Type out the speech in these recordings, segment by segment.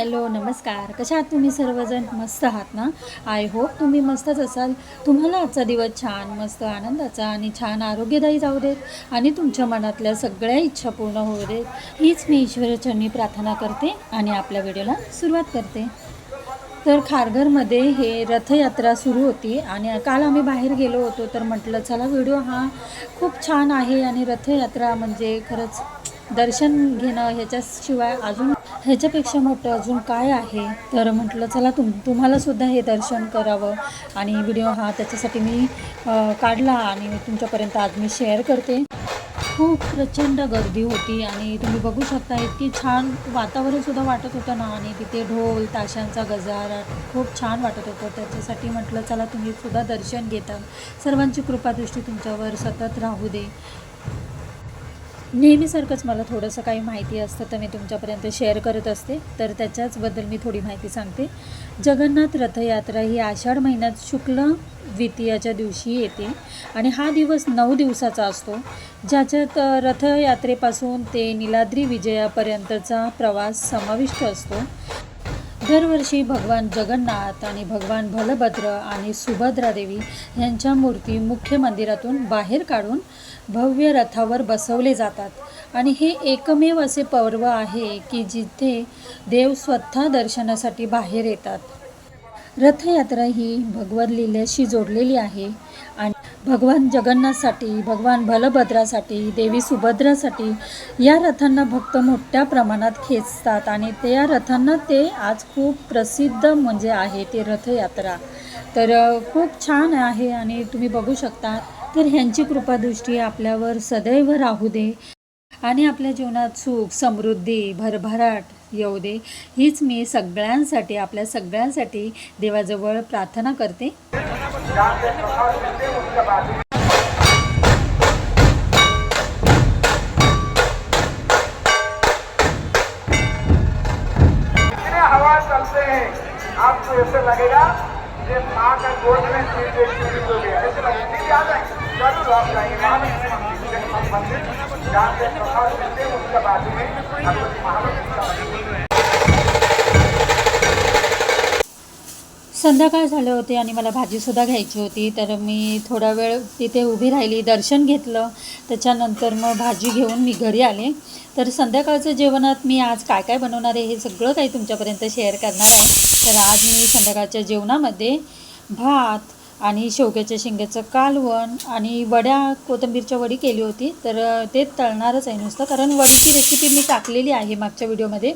Hello नमस्कार. कशा आहात तुम्ही सर्वजण? मस्त आहात ना? आय होप तुम्ही मस्तच असाल. तुम्हाला आजचा दिवस छान मस्त आनंदाचा आणि छान आरोग्यदायी जाऊ देत आणि तुमच्या मनातल्या सगळ्या इच्छा पूर्ण होऊ देत. हीच मी ईश्वरचरणी प्रार्थना करते आणि आपल्या व्हिडिओला सुरुवात करते. तर खारघरमध्ये हे रथयात्रा सुरू होती आणि काल आम्ही बाहेर गेलो होतो तर म्हटलं चला व्हिडिओ हा खूप छान आहे आणि रथयात्रा म्हणजे खरंच दर्शन घेणं ह्याच्याशिवाय अजून ह्याच्यापेक्षा मोठं अजून काय आहे? तर म्हटलं चला तुम तुम्हालासुद्धा हे दर्शन करावं. आणि व्हिडिओ हा त्याच्यासाठी मी काढला आणि तुमच्यापर्यंत आज मी शेअर करते. खूप प्रचंड गर्दी होती आणि तुम्ही बघू शकता इतकी छान वातावरणसुद्धा वाटत होतं ना. आणि तिथे ढोल ताशांचा गजारा खूप छान वाटत होतं. त्याच्यासाठी म्हटलं चला तुम्ही सुद्धा दर्शन घेता. सर्वांची कृपादृष्टी तुमच्यावर सतत राहू दे. नेहमीसारखंच मला थोडंसं काही माहिती असतं तर मी तुमच्यापर्यंत शेअर करत असते. तर त्याच्याचबद्दल मी थोडी माहिती सांगते. जगन्नाथ रथयात्रा ही आषाढ महिन्यात शुक्ल द्वितीयाच्या दिवशी येते आणि हा दिवस नऊ दिवसाचा असतो. ज्याच्यात रथयात्रेपासून ते निलाद्री विजयापर्यंतचा प्रवास समाविष्ट असतो. दरवर्षी भगवान जगन्नाथ आणि भगवान बलभद्र आणि सुभद्रा देवी यांच्या मूर्ती मुख्य मंदिरातून बाहेर काढून भव्य रथावर बसवले जातात. आणि हे एकमेव असे पर्व आहे की जिथे देव स्वतः दर्शनासाठी बाहेर येतात. रथयात्रा ही भगवत जोडलेली आहे आणि भगवान जगन्नाथसाठी भगवान बलभद्रासाठी देवी सुभद्रासाठी या रथांना भक्त मोठ्या प्रमाणात खेचतात आणि त्या रथांना ते आज खूप प्रसिद्ध म्हणजे आहे ते रथयात्रा. तर खूप छान आहे आणि तुम्ही बघू शकता. तर ह्यांची कृपादृष्टी आपल्यावर सदैव राहू दे. आणि आपल्या जीवनात सुख समृद्धी भरभराट येऊ दे हीच मी सगळ्यांसाठी आपल्या सगळ्यांसाठी देवाजवळ प्रार्थना करते. आपको ऐसे लगेगा ये माँ का गोद में सिर देखी हुई हो गया ऐसे लगेगा। दीदी आ जाए। जरूर आप जाएंगे महालक्ष्मी मंदिर। संध्याकाळ झाले होते आणि मला भाजीसुद्धा घ्यायची होती तर मी थोडा वेळ तिथे उभी राहिली दर्शन घेतलं. त्याच्यानंतर मग भाजी घेऊन मी घरी आले. तर संध्याकाळचं जेवणात मी आज काय काय बनवणार आहे हे सगळं काही तुमच्यापर्यंत शेअर करणार आहे. तर आज मी संध्याकाळच्या जेवणामध्ये भात आणि शेवग्याच्या शेंग्याचं कालवण आणि वड्या कोथिंबीरच्या वडी केली होती. तर ते तळणारच आहे नुसतं. कारण वडीची रेसिपी मी टाकलेली आहे मागच्या व्हिडिओमध्ये.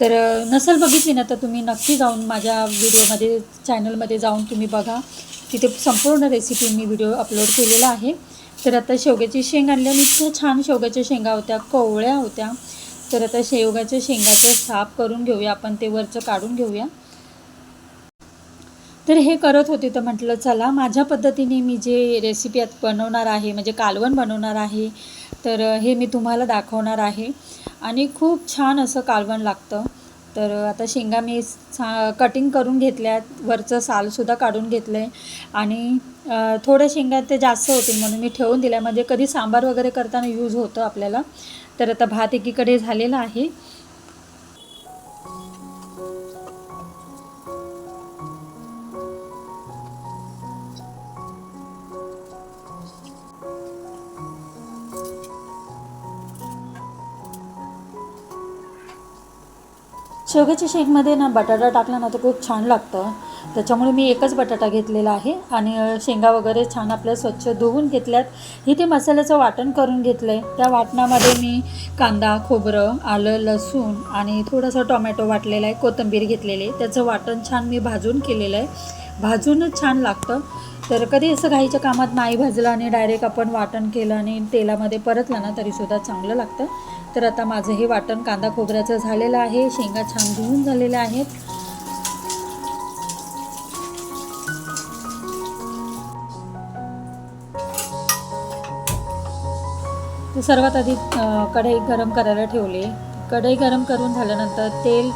तर नसल नसेल बघितली ना तर तुम्ही नक्की जाऊन माझ्या व्हिडिओमध्ये चॅनलमध्ये जाऊन तुम्ही बघा. तिथे संपूर्ण रेसिपी मी व्हिडिओ अपलोड केलेला आहे. तर आता शेवग्याची शेंग आणल्या इतक्या छान शेवग्याच्या शेंगा होत्या कोवळ्या होत्या. तर आता शेवग्याच्या शेंगाचं साफ करून घेऊया आपण ते वरचं काढून घेऊया. तर हे करत होते तर म्हटलं चला माझ्या पद्धतीने मी जे रेसिपी आत बनवणार आहे म्हणजे कालवण बनवणार आहे तर हे मी तुम्हाला दाखवणार आहे. आणि खूप छान असं कालवण लागतं. तर आता शेंगा मी सा कटिंग करून घेतल्यात वरचं सालसुद्धा काढून घेतलं आहे आणि थोड्या शेंगा ते जास्त होतील म्हणून मी ठेवून दिल्या. म्हणजे कधी सांबार वगैरे करताना यूज होतं आपल्याला. तर आता भात एकीकडे झालेला आहे. शेवग्याच्या शेंगमध्ये ना बटाटा टाकला ना तर खूप छान लागतं. त्याच्यामुळे मी एकच बटाटा घेतलेला आहे आणि शेंगा वगैरे छान आपल्या स्वच्छ धुवून घेतल्यात. इथे मसाल्याचं वाटण करून घेतलं आहे त्या वाटणामध्ये मी कांदा खोबरं आलं लसूण आणि थोडंसं टोमॅटो वाटलेला आहे कोथिंबीर घेतलेली आहे. त्याचं वाटण छान मी भाजून केलेलं आहे. भाजूनच छान लागतं. तर कधी असं घाईच्या कामात नाही भाजलं आणि डायरेक्ट आपण वाटण केलं आणि तेलामध्ये परतलं ना तरीसुद्धा चांगलं लागतं. तर आता माझं हे वाटण कांदा खोबऱ्याचं झालेलं आहे शेंगा छान धुवून झालेल्या आहेत. तर सर्वात आधी कढई गरम करायला ठेवली. कढई गरम करून झाल्यानंतर तेल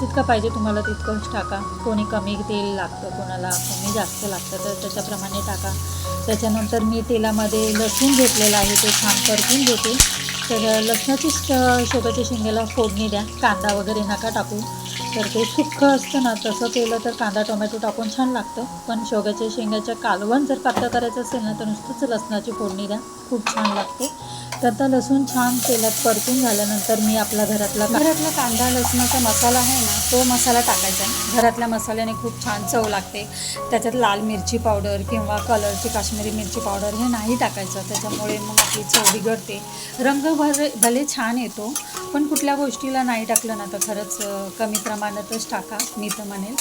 जितकं पाहिजे तुम्हाला तितकंच टाका. कोणी कमी तेल लागतं कोणाला कमी जास्त लागतं तर त्याच्याप्रमाणे टाका. त्याच्यानंतर मी तेलामध्ये लसूण घेतलेलं आहे ते छान परतून घेते. तर लसणाची शेवगाच्या शेंगेला फोडणी द्या. कांदा वगैरे नका टाकू. तर ते सुक्कं असतं ना तसं केलं तर कांदा टोमॅटो टाकून छान लागतं. पण शेवग्याच्या शेंगाच्या कालवण जर पातळ करायचं असेल ना तर नुसतंच लसणाची फोडणी द्या. खूप छान लागते. तर आता लसूण छान तेलात परतून झाल्यानंतर मी आपला घरातला घरातला कांदा लसणाचा मसाला आहे ना तो मसाला टाकायचा आहे. घरातल्या मसाल्याने खूप छान चव लागते. त्याच्यात लाल मिरची पावडर किंवा कलरची काश्मीरी मिरची पावडर हे नाही टाकायचं. त्याच्यामुळे मग आपली चव बिघडते. रंग भले भले छान येतो पण कुठल्या गोष्टीला नाही टाकलं ना तर खरंच कमी प्रमाणातच टाका मी तर म्हणेल.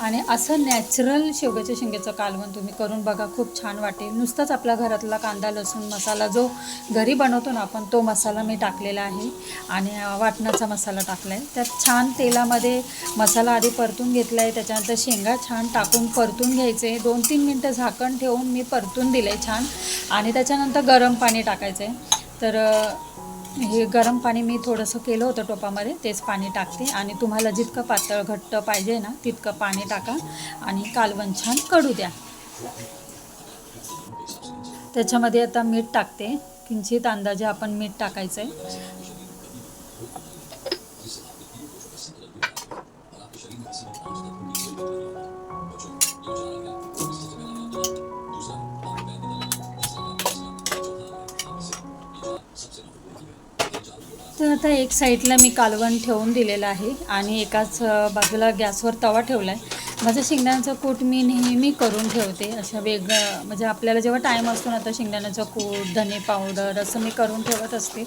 आणि असं नॅचरल शेवग्याच्या शेंग्याचं कालवण तुम्ही करून बघा खूप छान वाटेल. नुसताच आपला घरातला कांदा लसूण मसाला जो घरी बनव बनवतो ना आपण तो मसाला मी टाकलेला आहे आणि वाटणाचा मसाला टाकला आहे त्यात छान तेलामध्ये मसाला आधी परतून घेतला आहे त्याच्यानंतर शेंगा छान टाकून परतून घ्यायचे. दोन तीन मिनटं झाकण ठेवून मी परतून दिलं आहे छान. आणि त्याच्यानंतर गरम पाणी टाकायचं आहे तर हे गरम पाणी मी थोडंसं केलं होतं टोपामध्ये तेच पाणी टाकते. आणि तुम्हाला जितकं पातळ घट्ट पाहिजे ना तितकं पाणी टाका. आणि कालवण छान कडू द्या. त्याच्यामध्ये आता मीठ टाकते. किंचित अंदाजे आपण मीठ टाकायचं आहे तर आता एक साईडला मी कालवण ठेवून दिलेलं आहे आणि एकाच बाजूला गॅसवर तवा ठेवला आहे माझं शेंगदाण्याचं कूट मी नेहमी करून ठेवते. अशा वेगळं म्हणजे आपल्याला जेव्हा टाईम असतो ना तर शेंगदाण्याचं कूट धने पावडर असं मी करून ठेवत असते.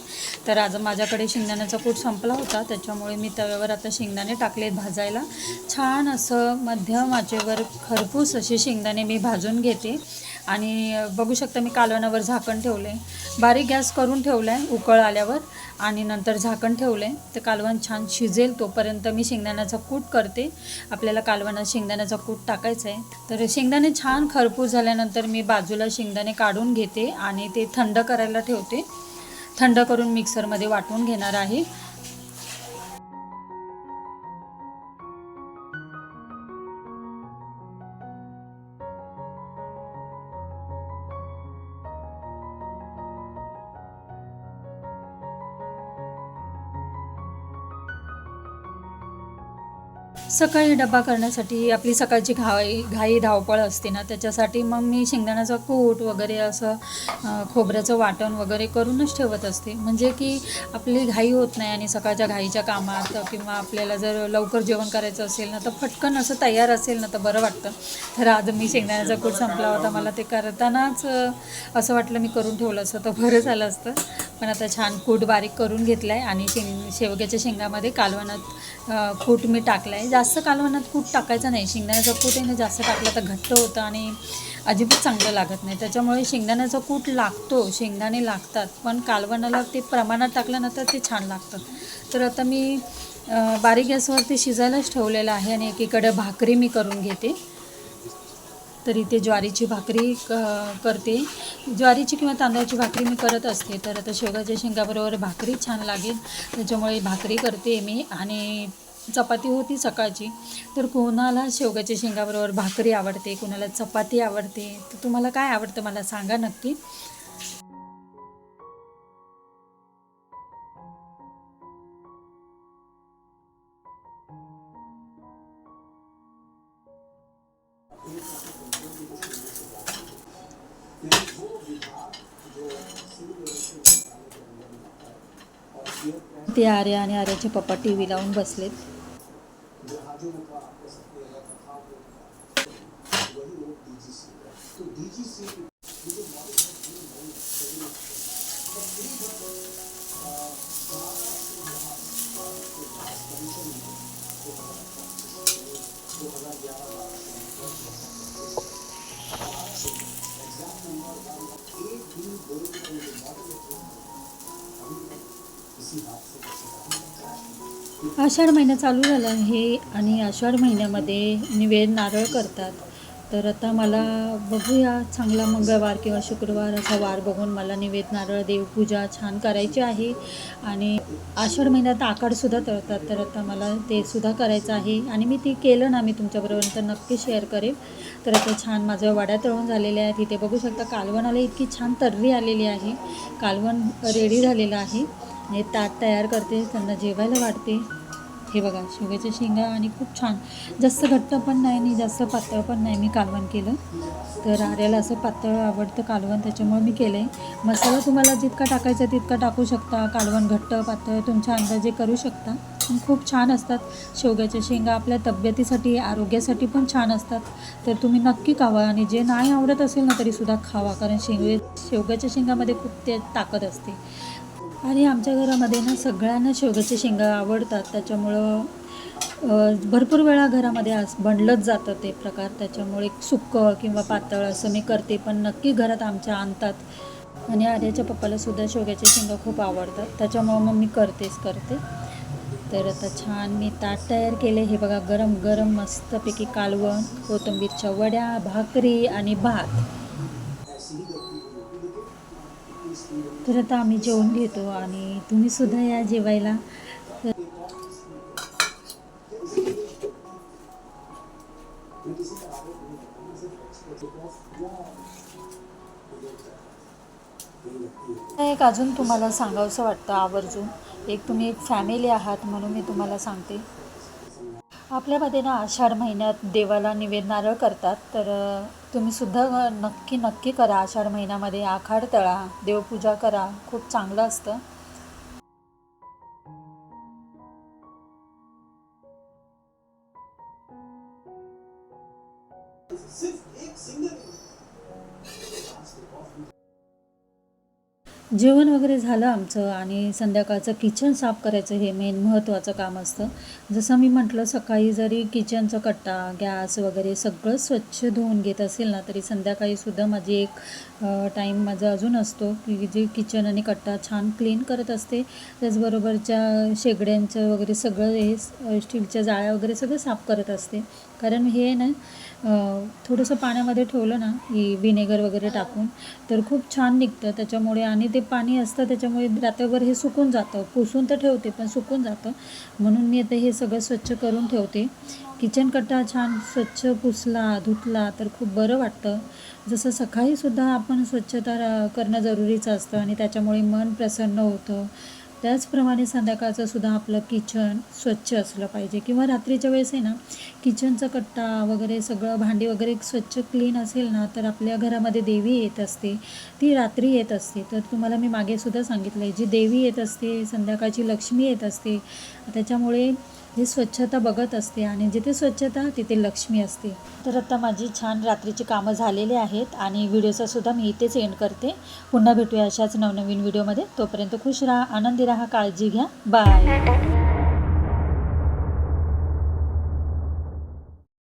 तर आज माझ्याकडे शेंगदाण्याचा कूट संपला होता. त्याच्यामुळे मी तव्यावर आता शेंगदाणे टाकलेत भाजायला. छान असं मध्यम आचेवर खरपूस असे शेंगदाणे मी भाजून घेते. आणि बघू शकता मी कालवणावर झाकण ठेवलं आहे बारीक गॅस करून ठेवला आहे उकळ आल्यावर. आणि नंतर झाकण ठेवलं आहे तर कालवण छान शिजेल तोपर्यंत मी शेंगदाण्याचा कूट करते. आपल्याला कालवणात शेंगदाण्याचा कूट टाकायचा आहे. तर शेंगदाणे छान खरपूस झाल्यानंतर मी बाजूला शेंगदाणे काढून घेते आणि ते थंड करायला ठेवते. थंड करून मिक्सरमध्ये वाटून घेणार आहे. सकाळी डबा करण्यासाठी आपली सकाळची घाई घाई धावपळ असते ना त्याच्यासाठी मग मी शेंगदाण्याचा कूट वगैरे असं खोबऱ्याचं वाटण वगैरे करूनच ठेवत असते. म्हणजे की आपली घाई होत नाही आणि सकाळच्या घाईच्या कामात किंवा आपल्याला जर लवकर जेवण करायचं असेल ना तर फटकन असं तयार असेल ना तर बरं वाटतं. तर आज मी शेंगदाण्याचा कूट संपला होता. मला ते करतानाच असं वाटलं मी करून ठेवलं असतं तर बरं झालं असतं. पण आता छान कूट बारीक करून घेतला आहे आणि शेंग शेवग्याच्या शेंगामध्ये कालवणात कूट मी टाकलं आहे जास्त कालवणात कूट टाकायचं नाही. शेंगदाण्याचं कूट आहे ना जास्त टाकलं तर घट्ट होतं आणि अजिबात चांगलं लागत नाही. त्याच्यामुळे शेंगदाण्याचा कूट लागतो शेंगदाणे लागतात पण कालवणाला ते प्रमाणात टाकलं ना तर ते छान लागतं. तर आता मी बारीक गॅसवरती शिजायलाच ठेवलेलं आहे आणि एकीकडे भाकरी मी करून घेते. तर इथे ज्वारीची भाकरी क करते. ज्वारीची किंवा तांदळाची भाकरी मी करत असते. तर आता शेवगाच्या शेंगाबरोबर भाकरी छान लागेल. त्याच्यामुळे भाकरी करते मी. आणि चपाती होती सकाळची. तर कोणाला शेवगाच्या शेंगाबरोबर भाकरी आवडते? कोणाला चपाती आवडते? तर तुम्हाला काय आवडतं मला सांगा नक्की. ते आर्या आणि आर्याचे पप्पा टी व्ही लावून बसलेत. आषाढ महिना चालू झाला आहे आणि आषाढ महिन्यामध्ये निवेद नारळ करतात. तर आता मला बघूया चांगला मंगळवार किंवा शुक्रवार असा वार बघून मला निवेद नारळ देवपूजा छान करायची आहे. आणि आषाढ महिन्यात आकाडसुद्धा तळतात तर आता मला ते सुद्धा करायचं आहे. आणि मी ते केलं ना मी तुमच्याबरोबर तर नक्की शेअर करेन तर आता छान माझं वाड्या तळून झालेल्या आहेत. तिथे बघू शकता कालवणाला इतकी छान तर्री आलेली आहे. कालवण रेडी झालेलं आहे. आणि ताट तयार करते त्यांना जेवायला वाढते. हे बघा शेवग्याच्या शेंगा आणि खूप छान. जास्त घट्ट पण नाही आणि जास्त पातळ पण नाही मी कालवण केलं. तर आर्याला असं पातळ आवडतं कालवण त्याच्यामुळे मी केलं आहे मसाला तुम्हाला जितका टाकायचा तितका टाकू शकता. कालवण घट्ट पातळ तुमच्या अंदाजे करू शकता. पण खूप छान असतात. शेवग्याच्या शेंगा आपल्या तब्येतीसाठी आरोग्यासाठी पण छान असतात. तर तुम्ही नक्की खावा आणि जे नाही आवडत असेल ना तरीसुद्धा खावा. कारण शेंगे शेवग्याच्या शेंगामध्ये खूप ते ताकद असते. आणि आमच्या घरामध्ये ना सगळ्यांना शेवग्याच्या शेंगा आवडतात. त्याच्यामुळं भरपूर वेळा घरामध्ये अस बनलंच जातं ते प्रकार. त्याच्यामुळे सुक्कं किंवा पातळ असं मी करते पण नक्की घरात आमच्या आणतात. आणि आर्याच्या पप्पाला सुद्धा शेवग्याच्या शेंगा खूप आवडतात. त्याच्यामुळं मग मी करतेच करते. तर आता छान मी ताट तयार केले. हे बघा गरम गरम मस्तपैकी कालवण कोथिंबीरच्या वड्या भाकरी आणि भात. तर आता आम्ही जेवण घेतो आणि तुम्ही सुद्धा या जेवायला. तर एक अजून तुम्हाला सांगावंसं वाटतं आवर्जून. एक तुम्ही एक फॅमिली आहात म्हणून मी तुम्हाला सांगते. आपल्यामध्ये ना आषाढ महिन्यात देवाला निवेद नारळ करतात तर तुम्ही सुद्धा नक्की नक्की करा आषाढ महिन्यामध्ये आखाड तळा देवपूजा करा खूप चांगलं असतं. जेवण वगैरे झालं आमचं आणि संध्याकाळचं किचन साफ करायचं हे मेन महत्त्वाचं काम असतं. जसं मी म्हटलं सकाळी जरी किचनचं कट्टा गॅस वगैरे सगळं स्वच्छ धुवून घेत असेल ना तरी संध्याकाळीसुद्धा माझी एक टाईम माझा अजून असतो की जे किचन आणि कट्टा छान क्लीन करत असते. त्याचबरोबरच्या शेगड्यांचं वगैरे सगळं हे स्टीलच्या जाळ्या वगैरे सगळं साफ करत असते. कारण हे ना थोडंसं पाण्यामध्ये ठेवलं ना ही व्हिनेगर वगैरे टाकून तर खूप छान निघतं त्याच्यामुळे आणि ते पाणी असतं त्याच्यामुळे रात्रभर हे सुकून जातं. पुसून तर ठेवते पण सुकून जातं. म्हणून मी आता हे सगळं स्वच्छ करून ठेवते. किचन कट्टा छान स्वच्छ पुसला धुतला तर खूप बरं वाटतं. जसं सकाळीसुद्धा आपण स्वच्छता रा- करणं जरुरीचं असतं आणि त्याच्यामुळे मन प्रसन्न होतं. त्याचप्रमाणे संध्याकाळचं सुद्धा आपलं किचन स्वच्छ असलं पाहिजे. किंवा रात्रीच्या वेळेस आहे ना किचनचा कट्टा वगैरे सगळं भांडी वगैरे स्वच्छ क्लीन असेल ना तर आपल्या घरामध्ये देवी येत असते. ती रात्री येत असते. तर तुम्हाला मी मागे सुद्धा सांगितलं आहे जी देवी येत असते संध्याकाळची लक्ष्मी येत असते त्याच्यामुळे जी स्वच्छता बघत असते आणि जिथे स्वच्छता तिथे लक्ष्मी असते. तर आता माझी छान रात्रीची कामं झालेली आहेत आणि व्हिडिओचा सुद्धा मी इथेच एंड करते. पुन्हा भेटूया अशाच नवनवीन व्हिडिओमध्ये. तोपर्यंत खुश राहा आनंदी राहा काळजी घ्या. बाय